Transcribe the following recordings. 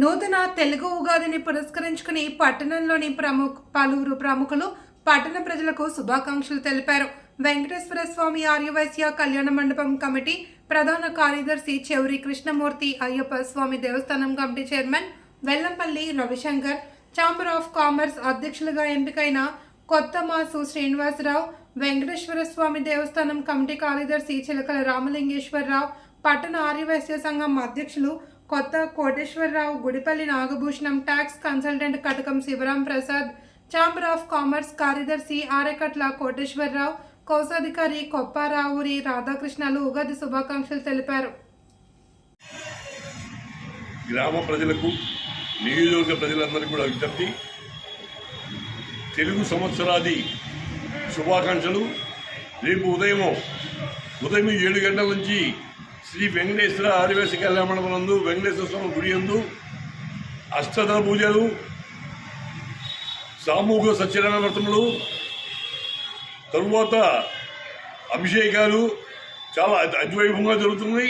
నూతన తెలుగు ఉగాదిని పురస్కరించుకుని పట్టణంలోని ప్రముఖ పలువురు ప్రముఖులు పట్టణ ప్రజలకు శుభాకాంక్షలు తెలిపారు. వెంకటేశ్వర స్వామి ఆర్యవైశ్య కళ్యాణ మండపం కమిటీ ప్రధాన కార్యదర్శి చెవురి Krishnamurthy Ayyappa Swamy Devasthanam committee chairman Vellampalli Ravishankar chamber of commerce అధ్యక్షులుగా ఎంపికైన కొత్త మాసు శ్రీనివాసరావు వెంకటేశ్వర స్వామి దేవస్థానం కమిటీ కార్యదర్శి చిలకల రామలింగేశ్వరరావు పట్టణ ఆర్యవైశ్య సంఘం అధ్యక్షులు Kotha Koteswararao Gudipalli Nagabhushanam tax consultant Katakam Sivaram Prasad chamber of commerce కార్యదర్శి ఆరేకట్ల కోటేశ్వరరావు కోశాధికారి కొప్పారావురి రాధాకృష్ణలు ఉగాది శుభాకాంక్షలు తెలిపారు. గ్రామ ప్రజలకు నియోజకవర్గ ప్రజలందరికీ కూడా విజ్ఞప్తి. తెలుగు సంవత్సరాది శుభాకాంక్షలు. రేపు ఉదయం ఉదయం ఏడు గంటల నుంచి శ్రీ వెంకటేశ్వర ఆదివేశ కళ్యాణ మండపనందు వెంకటేశ్వర స్వామి గుడి ఎందు అష్టదళ పూజలు సామూహిక సత్యనారాయణ వ్రతములు తరువాత అభిషేకాలు చాలా అతి- అతివైభవంగా జరుగుతుంది.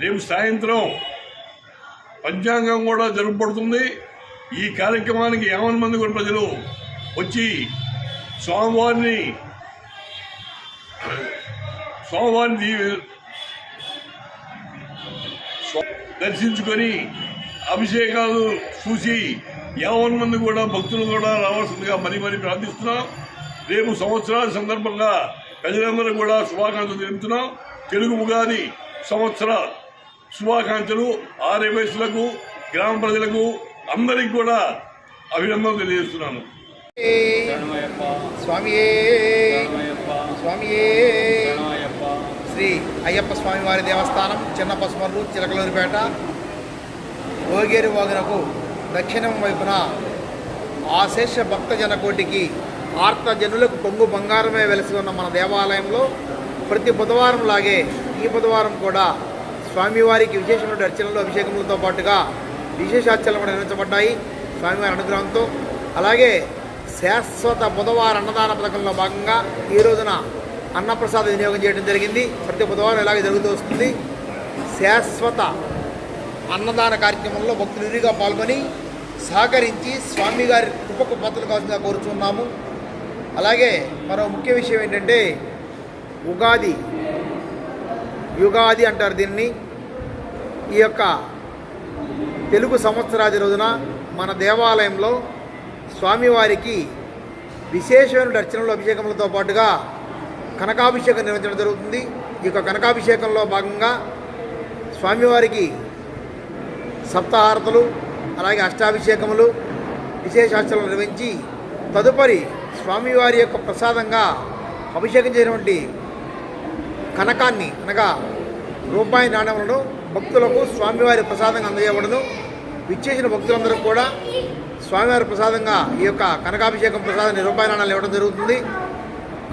రేపు సాయంత్రం పంచాంగం కూడా జరుపబడుతుంది ఈ కార్యక్రమానికి యావన్ మంది కూడా ప్రజలు వచ్చి స్వామివారిని స్వామివారిని దర్శించుకొని అభిషేకాలు చూసి యావన్ మంది కూడా భక్తులు కూడా రావాల్సిందిగా మరీ మరీ ప్రార్థిస్తున్నాం. రేపు సంవత్సరాల సందర్భంగా ప్రజలందరూ కూడా శుభాకాంక్షలు తెలుపుతున్నాం. తెలుగు ఉగాది సంవత్సర శుభాకాంక్షలు ఆర్య వయసులకు గ్రామ ప్రజలకు అందరికి కూడా అభినందనలు తెలియజేస్తున్నాను. స్వామి స్వామి శ్రీ అయ్యప్ప స్వామివారి దేవస్థానం చిన్న పసుమర్రు చిలకలూరిపేట ఓగేరు వాగునకు దక్షిణం వైపున ఆశేష భక్తజన కోటికి ఆర్త జనులకు కొంగు బంగారమే వెలసి ఉన్న మన దేవాలయంలో ప్రతి బుధవారం లాగే ఈ బుధవారం కూడా స్వామివారికి విశేషమైన అర్చనలు అభిషేకములతో పాటుగా విశేషార్చనలు కూడా నిర్వహించబడ్డాయి స్వామివారి అనుగ్రహంతో. అలాగే శాశ్వత బుధవార అన్నదాన పథకంలో భాగంగా ఈ రోజున అన్నప్రసాద వినియోగం చేయడం జరిగింది. ప్రతి బుధవారం ఇలాగే జరుగుతూ వస్తుంది. శాశ్వత అన్నదాన కార్యక్రమంలో భక్తులు విరిగా పాల్గొని సహకరించి స్వామి గారి కృపకు పాత్రలు కావాల్సిందిగా కోరుచున్నాము. అలాగే మరో ముఖ్య విషయం ఏంటంటే ఉగాది యుగాది అంటారు దీన్ని. ఈ యొక్క తెలుగు సంవత్సరాది రోజున మన దేవాలయంలో స్వామివారికి విశేషమైన అర్చనలు అభిషేకములతో పాటుగా కనకాభిషేకం నిర్వహించడం జరుగుతుంది. ఈ యొక్క కనకాభిషేకంలో భాగంగా స్వామివారికి సప్తహారతులు అలాగే అష్టాభిషేకములు విశేషార్చనలు నిర్వహించి తదుపరి స్వామివారి యొక్క ప్రసాదంగా అభిషేకం చేసినటువంటి కనకాన్ని అనగా రూపాయి నాణ్యములను భక్తులకు స్వామివారి ప్రసాదంగా అందజేయబడను. విచ్చేసిన భక్తులందరూ కూడా స్వామివారి ప్రసాదంగా ఈ యొక్క కనకాభిషేకం ప్రసాదాన్ని రూపాయి నాణాలు ఇవ్వడం జరుగుతుంది.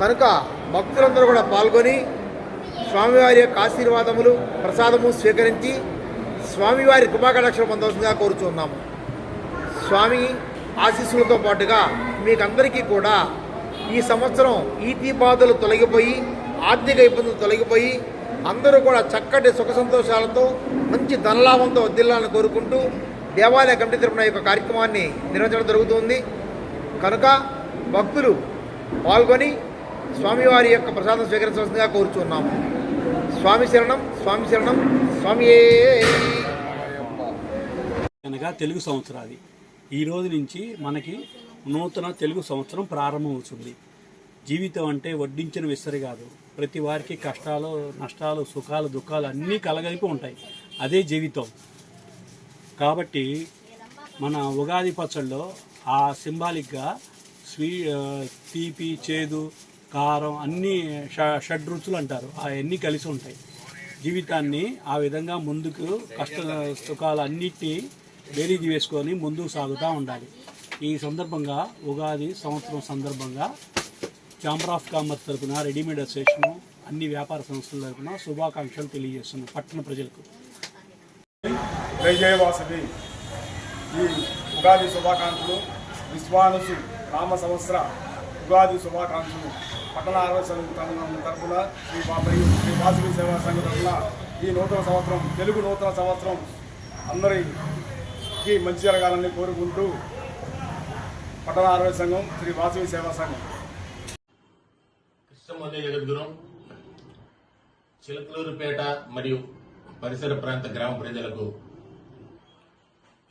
కనుక భక్తులందరూ కూడా పాల్గొని స్వామివారి యొక్క ఆశీర్వాదములు ప్రసాదము స్వీకరించి స్వామివారి కృపాకటాక్షలు పొందవలసిందిగా కోరుచున్నాము. స్వామి ఆశీస్సులతో పాటుగా మీకందరికీ కూడా ఈ సంవత్సరం ఈతి బాధలు తొలగిపోయి ఆర్థిక ఇబ్బందులు తొలగిపోయి అందరూ కూడా చక్కటి సుఖ సంతోషాలతో మంచి ధనలాభంతో వదిల్లాలని కోరుకుంటూ దేవాలయ కమిటీ తరపున యొక్క కార్యక్రమాన్ని నిర్వహించడం జరుగుతుంది. కనుక భక్తులు పాల్గొని స్వామివారి యొక్క ప్రసాదం స్వీకరించవలసిందిగా కోరుచున్నాము. స్వామి శరణం స్వామి శరణం స్వామియే అనగా తెలుగు సంవత్సరాది. ఈ రోజు నుంచి మనకి నూతన తెలుగు సంవత్సరం ప్రారంభమవుతుంది. జీవితం అంటే వడ్డించిన విసరి కాదు. ప్రతి వారికి కష్టాలు నష్టాలు సుఖాలు దుఃఖాలు అన్నీ కలగలిపి ఉంటాయి. అదే జీవితం. కాబట్టి మన ఉగాది పచ్చళ్ళలో ఆ సింబాలిక్గా స్వీ తీపి చేదు కారం అన్నీ ష షడ్ రుచులు అంటారు. అవన్నీ కలిసి ఉంటాయి. జీవితాన్ని ఆ విధంగా ముందుకు కష్ట సుఖాలు అన్నిటినీ బేరీజు వేసుకొని ముందుకు సాగుతూ ఉండాలి. ఈ సందర్భంగా ఉగాది సంవత్సరం సందర్భంగా ఛాంబర్ ఆఫ్ కామర్స్ తరపున రెడీమేడ్ అసోసియేషను అన్ని వ్యాపార సంస్థల తరపున శుభాకాంక్షలు తెలియజేస్తున్నాం పట్టణ ప్రజలకు. జై ఈ ఉగాది శుభాకాంక్షలు విశ్వానుసు రామ సంవత్సర ఉగాది శుభాకాంక్షలు. పట్టణ ఆరోగ్య సంఘం తరఫున శ్రీ బాబాయి శ్రీ వాసుకి సేవా సంఘం తరఫున ఈ నూతన సంవత్సరం తెలుగు నూతన సంవత్సరం అందరికి అందరికీ మంచి జరగాలని కోరుకుంటూ పట్టణ ఆరోగ్య సంఘం శ్రీ వాసుకి సేవా సంఘం. కృష్ణమల్లి జగద్గురం చిలకలూరుపేట మరియు పరిసర ప్రాంత గ్రామ ప్రజలకు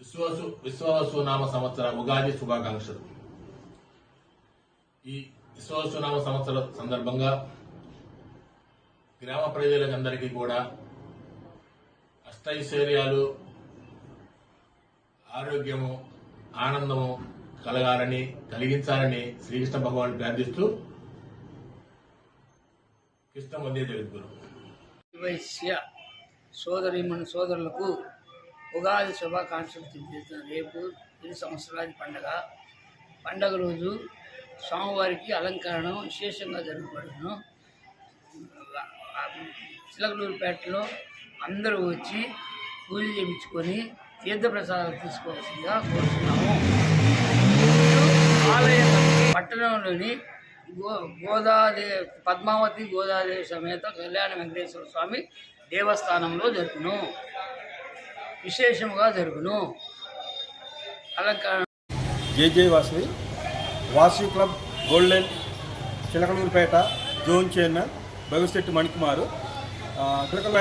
విశ్వాసు విశ్వాసు నామ సంవత్సర ఉగాది శుభాకాంక్షలు. ఈ విశ్వసునామ సంవత్సర సందర్భంగా గ్రామ ప్రజలందరికీ కూడా అష్టైశ్వర్యాలు ఆరోగ్యము ఆనందము కలగాలని కలిగించాలని శ్రీకృష్ణ భగవాన్ ప్రార్థిస్తూ కృష్ణమల్లి జగద్గురు. వైశ్య సోదరిమణి సోదరులకు ఉగాది శుభాకాంక్షలు తెలియజేస్తున్నాను రేపు ఇది సంవత్సరాది పండగ. పండగ రోజు స్వామివారికి అలంకరణ విశేషంగా జరగబడును చిలకలూరుపేటలో అందరూ వచ్చి పూజ చేయించుకొని తీర్థప్రసాదాలు తీసుకోవాల్సిందిగా కోరుతున్నాము. ఆలయం పట్టణంలోని గో గోదాదే పద్మావతి గోదాదేవి సమేత కళ్యాణ వెంకటేశ్వర స్వామి దేవస్థానంలో జరుగును. విశేషముగా జరుగును. అలంకరణ జేజే Vasavi. Vasu club golden Chilakaluripet zone chairman Bagusetti Manikumar. Chilakaluru